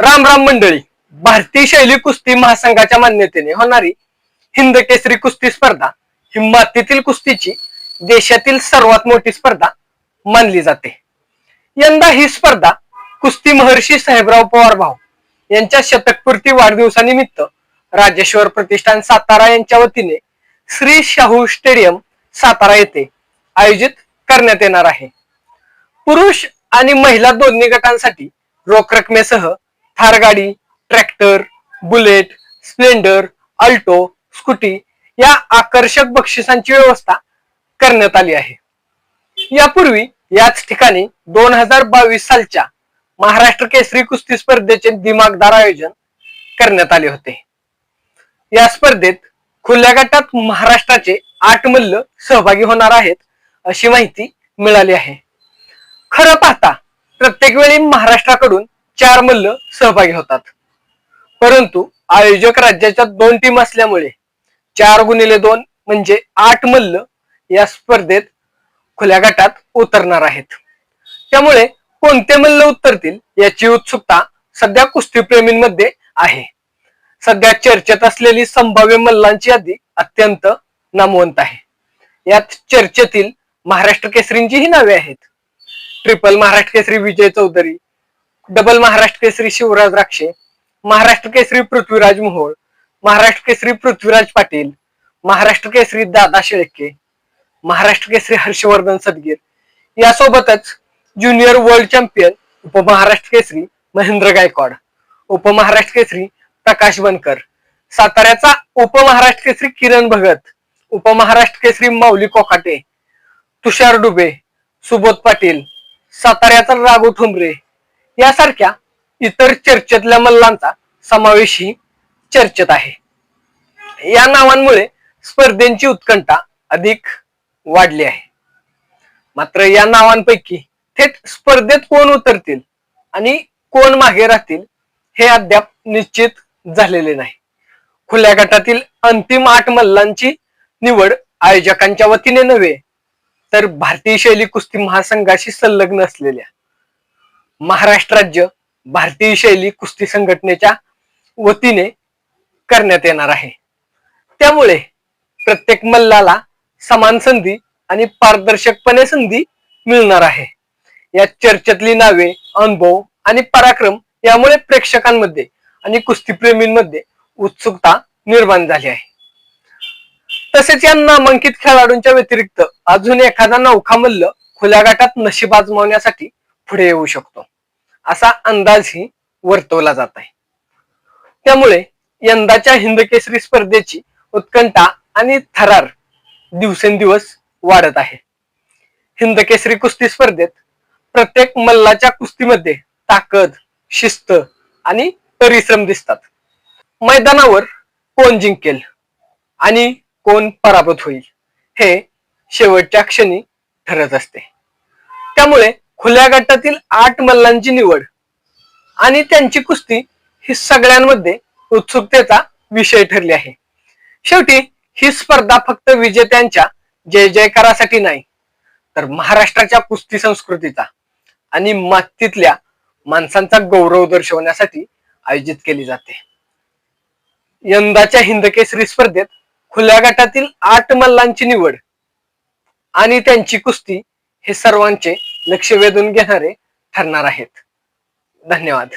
राम राम मंडळी. भारतीय शैली कुस्ती महासंघाच्या मान्यतेने होणारी हिंद केसरी कुस्ती स्पर्धा ही मातीतील कुस्तीची देशातील सर्वात मोठी स्पर्धा मानली जाते. यंदा ही स्पर्धा कुस्ती महर्षी साहेबराव पवार भाऊ यांच्या शतकपूर्ती वाढदिवसानिमित्त राजेश्वर प्रतिष्ठान सातारा यांच्या वतीने श्री शाहू स्टेडियम सातारा येथे आयोजित करण्यात येणार आहे. पुरुष आणि महिला दोन्ही गटांसाठी रोख रकमेसह थार गाडी tractor Bullet Splendor Alto Scooty या आकर्षक बक्षिसांची व्यवस्था करण्यात आली आहे. यापूर्वी याच ठिकाणी दोन हजार बावीस सालच्या महाराष्ट्र केसरी कुस्ती स्पर्धेचे दिमागदार आयोजन करण्यात आले होते. या स्पर्धेत खुल्या गटात महाराष्ट्राचे आठ मल्ल सहभागी होणार आहेत अशी माहिती मिळाली आहे. खरं पाहता प्रत्येक वेळी महाराष्ट्राकडून चार मल्ल सहभागी होतात. परंतु आयोजक राज्याच्या दोन टीम असल्यामुळे चार गुणिले दोन म्हणजे आठ मल्ल या स्पर्धेत खुल्या गटात उतरणार आहेत. त्यामुळे कोणते मल्ल उतरतील याची उत्सुकता सध्या कुस्तीप्रेमींमध्ये आहे. सध्या चर्चेत असलेली संभाव्य मल्लांची यादी अत्यंत नामवंत आहे. यात चर्चेतील महाराष्ट्र केसरींचीही नावे आहेत. Triple Maharashtra Kesari Vijay Chaudhari double Maharashtra Kesari Shivraj Rakshe Maharashtra Kesari Prithviraj Mohol Maharashtra Kesari Prithviraj Patil Maharashtra Kesari Dada Shelke Maharashtra Kesari Harshvardhan Sadgir. यासोबतच ज्युनियर वर्ल्ड चॅम्पियन उपमहाराष्ट्र केसरी महेंद्र गायकवाड उपमहाराष्ट्र केसरी प्रकाश बनकर साताऱ्याचा उपमहाराष्ट्र केसरी किरण भगत उपमहाराष्ट्र केसरी माऊली कोकाटे तुषार डुबे सुबोध पाटील साताऱ्याचा राघव ठुंबरे यासारख्या इतर चर्चेतल्या मल्लांचा समावेशही चर्चेत आहे. या नावांमुळे स्पर्धेची उत्कंठा अधिक वाढली आहे. मात्र या नावांपैकी थेट स्पर्धेत कोण उतरतील आणि कोण मागे राहतील हे अद्याप निश्चित झालेले नाही. खुल्या गटातील अंतिम आठ मल्लांची निवड आयोजकांच्या वतीने नव्हे तर भारतीय शैली कुस्ती महासंघाशी संलग्न असलेल्या महाराष्ट्र राज्य भारतीय शैली कुस्ती संघटनेच्या वतीने करण्यात येणार आहे. त्यामुळे प्रत्येक मल्लाला समान संधी आणि पारदर्शकपणे संधी मिळणार आहे. या चर्चेतली नावे अनुभव आणि पराक्रम यामुळे प्रेक्षकांमध्ये आणि कुस्तीप्रेमींमध्ये उत्सुकता निर्माण झाली आहे. तसेच या नामांकित खेळाडूंच्या व्यतिरिक्त अजून एखादा नौखा मल्ल खुल्या गटात नशीब आजमावण्यासाठी पुढे येऊ शकतो. असा अंदाजही वर्तवला जात आहे. त्यामुळे यंदाच्या हिंदकेसरी स्पर्धेची उत्कंठा आणि थरार दिवसेंदिवस वाढत आहे. हिंदकेसरी कुस्ती स्पर्धेत प्रत्येक मल्लाच्या कुस्तीमध्ये ताकद शिस्त आणि परिश्रम दिसतात. मैदानावर कोण जिंकेल आणि कोण पराभूत होईल हे शेवटच्या क्षणी ठरत असते. त्यामुळे खुल्या गटातील आठ मल्लांची निवड आणि त्यांची कुस्ती ही सगळ्यांमध्ये उत्सुकतेचा विषय ठरली आहे. शेवटी ही स्पर्धा फक्त विजेत्यांच्या जय जयकारासाठी नाही तर महाराष्ट्राच्या कुस्ती संस्कृतीचा आणि मातीतल्या माणसांचा गौरव दर्शवण्यासाठी आयोजित केली जाते. यंदाच्या हिंदकेसरी स्पर्धेत खुल्या गटातील आठ मल्लांची निवड आणि त्यांची कुस्ती हे सर्वांचे लक्ष वेधून घेणारे ठरणार आहेत. धन्यवाद.